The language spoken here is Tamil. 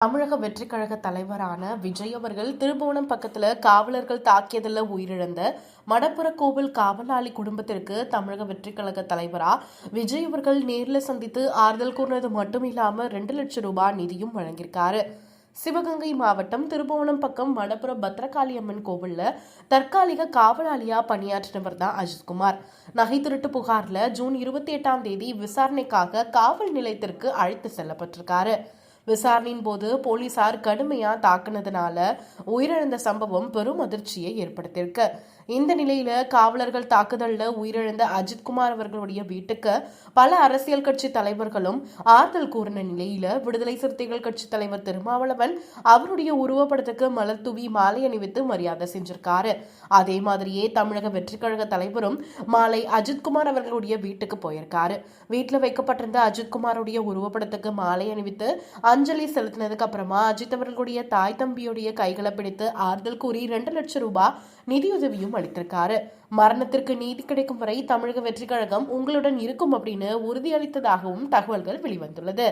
தமிழக வெற்றிக் கழக தலைவரான விஜய் அவர்கள் திருபுவனம் பக்கத்துல காவலர்கள் தாக்கியதில் உயிரிழந்த மடப்புற கோவில் காவலாளி குடும்பத்திற்கு தமிழக வெற்றிக் கழக தலைவரா விஜய் அவர்கள் நேரில் சந்தித்து ஆறுதல் கூறினது மட்டும் இல்லாம ரெண்டு லட்சம் ரூபாய் நிதியும் வழங்கியிருக்காரு. சிவகங்கை மாவட்டம் திருபுவனம் பக்கம் மடப்புற பத்ரகாளி அம்மன் கோவில்ல தற்காலிக காவலாளியா பணியாற்றினவர் தான் அஜித்குமார். நகை திருட்டு புகார்ல ஜூன் இருபத்தி எட்டாம் தேதி விசாரணைக்காக காவல் நிலையத்திற்கு அழைத்து செல்லப்பட்டிருக்காரு. விசாரணையின் போது போலீசார் கடுமையா தாக்குனதுனால உயிரிழந்த சம்பவம் பெரும் அதிர்ச்சியை ஏற்படுத்தியிருக்கு. இந்த நிலையில காவலர்கள் தாக்குதல்ல உயிரிழந்த அஜித்குமார் அவர்களுடைய வீட்டுக்கு பல அரசியல் கட்சி தலைவர்களும் ஆறுதல் கூறின நிலையில விடுதலை சிறுத்தைகள் கட்சி தலைவர் திருமாவளவன் அவருடைய உருவப்படத்துக்கு மலர் தூவி மாலை அணிவித்து மரியாதை செஞ்சிருக்காரு. அதே மாதிரியே தமிழக வெற்றி கழக தலைவரும் மாலை அஜித்குமார் அவர்களுடைய வீட்டுக்கு போயிருக்காரு. வீட்டுல வைக்கப்பட்டிருந்த அஜித்குமாருடைய உருவப்படத்துக்கு மாலை அணிவித்து அஞ்சலி செலுத்தினதுக்கு அப்புறமா அஜித் அவர்களுடைய தாய் தம்பியுடைய கைகளை பிடித்து ஆறுதல் கூறி ரெண்டு லட்சம் ரூபாய் நிதியுதவியும் அளித்திருக்காரு. மரணத்திற்கு நீதி கிடைக்கும் வரை தமிழக வெற்றிக் கழகம் உங்களுடன் இருக்கும் அப்படின்னு உறுதியளித்ததாகவும் தகவல்கள் வெளிவந்துள்ளது.